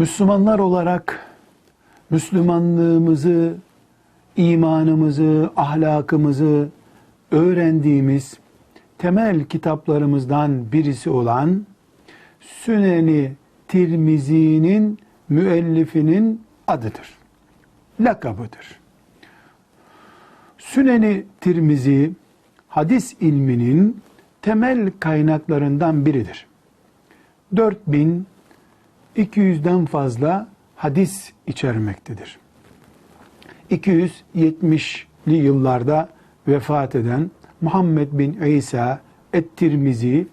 Müslümanlar olarak Müslümanlığımızı, imanımızı, ahlakımızı öğrendiğimiz temel kitaplarımızdan birisi olan Süneni Tirmizi'nin müellifinin adıdır. Lakabıdır. Süneni Tirmizi hadis ilminin temel kaynaklarından biridir. 4200'den fazla hadis içermektedir. 270'li yıllarda vefat eden Muhammed bin İsa et-Tirmizi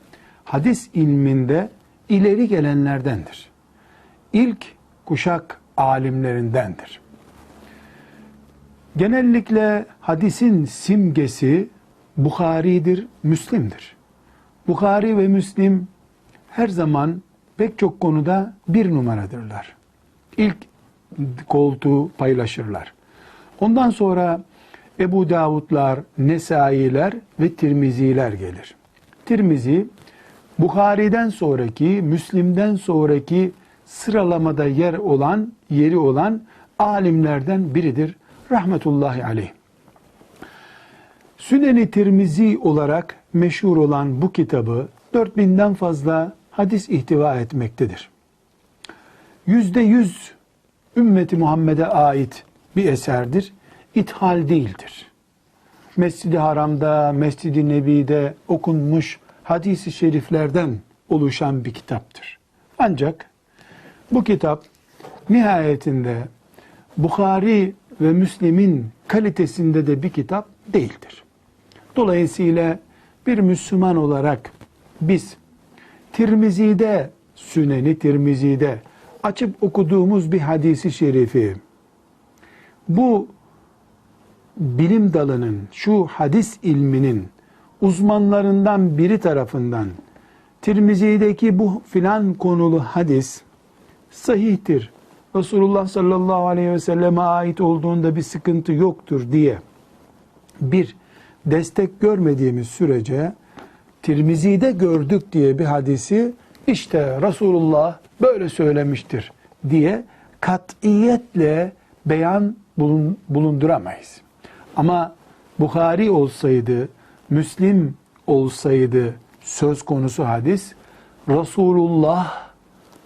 hadis ilminde ileri gelenlerdendir. İlk kuşak alimlerindendir. Genellikle hadisin simgesi Bukhari'dir, Müslim'dir. Bukhari ve Müslim her zaman pek çok konuda bir numaradırlar. İlk koltuğu paylaşırlar. Ondan sonra Ebu Davudlar, Nesailer ve Tirmiziler gelir. Tirmizi, Bukhari'den sonraki, Müslim'den sonraki sıralamada yer olan, yeri olan alimlerden biridir. Rahmetullahi aleyh. Süneni Tirmizi olarak meşhur olan bu kitabı 4000'den fazla hadis ihtiva etmektedir. Yüzde yüz ümmeti Muhammed'e ait bir eserdir. İthal değildir. Mescid-i Haram'da, Mescid-i Nebi'de okunmuş hadisi şeriflerden oluşan bir kitaptır. Ancak bu kitap nihayetinde Bukhari ve Müslim'in kalitesinde de bir kitap değildir. Dolayısıyla bir Müslüman olarak biz Tirmizi'de, Süneni Tirmizi'de açıp okuduğumuz bir hadisi şerifi bu bilim dalının, şu hadis ilminin uzmanlarından biri tarafından Tirmizi'deki bu filan konulu hadis sahihtir. Resulullah sallallahu aleyhi ve selleme ait olduğunda bir sıkıntı yoktur diye bir destek görmediğimiz sürece Tirmizi'de gördük diye bir hadisi işte Resulullah böyle söylemiştir diye katiyetle beyan bulun, bulunduramayız. Ama Bukhari olsaydı, Müslim olsaydı söz konusu hadis Resulullah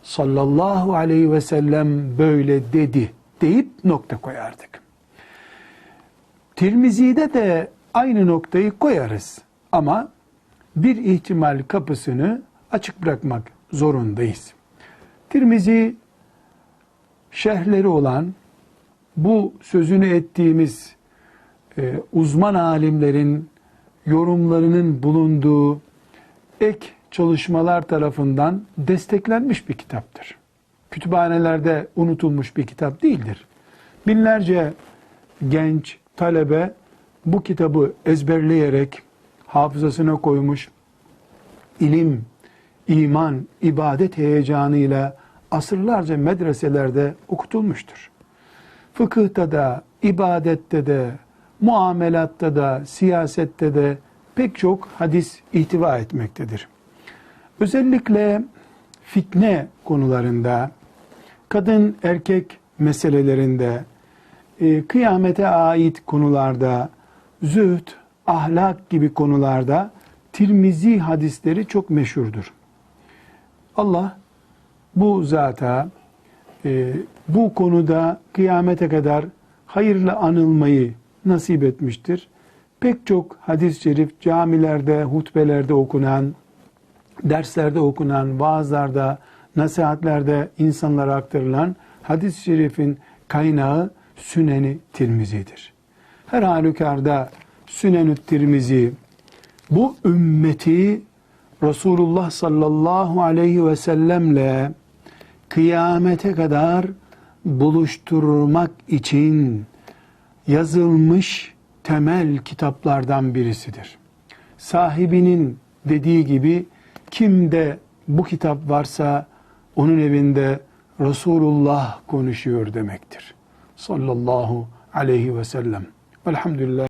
sallallahu aleyhi ve sellem böyle dedi deyip nokta koyardık. Tirmizi'de de aynı noktayı koyarız. Ama bir ihtimal kapısını açık bırakmak zorundayız. Tirmizi şerhleri olan bu sözünü ettiğimiz e, uzman alimlerin yorumlarının bulunduğu ek çalışmalar tarafından desteklenmiş bir kitaptır. Kütüphanelerde unutulmuş bir kitap değildir. Binlerce genç talebe bu kitabı ezberleyerek hafızasına koymuş, ilim, iman, ibadet heyecanıyla asırlarca medreselerde okutulmuştur. Fıkıhta da, ibadette de, muamelatta da, siyasette de pek çok hadis ihtiva etmektedir. Özellikle fitne konularında, kadın erkek meselelerinde, e, kıyamete ait konularda, zühd, ahlak gibi konularda Tirmizi hadisleri çok meşhurdur. Allah bu zata e, bu konuda kıyamete kadar hayırlı anılmayı nasip etmiştir. Pek çok hadis-i şerif camilerde, hutbelerde okunan, derslerde okunan, vaazlarda, nasihatlerde insanlara aktarılan hadis-i şerifin kaynağı Süneni Tirmizi'dir. Her halükarda Sünenü Tirmizi bu ümmeti Resulullah sallallahu aleyhi ve sellemle kıyamete kadar buluşturmak için yazılmış temel kitaplardan birisidir. Sahibinin dediği gibi kimde bu kitap varsa onun evinde Resulullah konuşuyor demektir. Sallallahu aleyhi ve sellem. Velhamdülillah.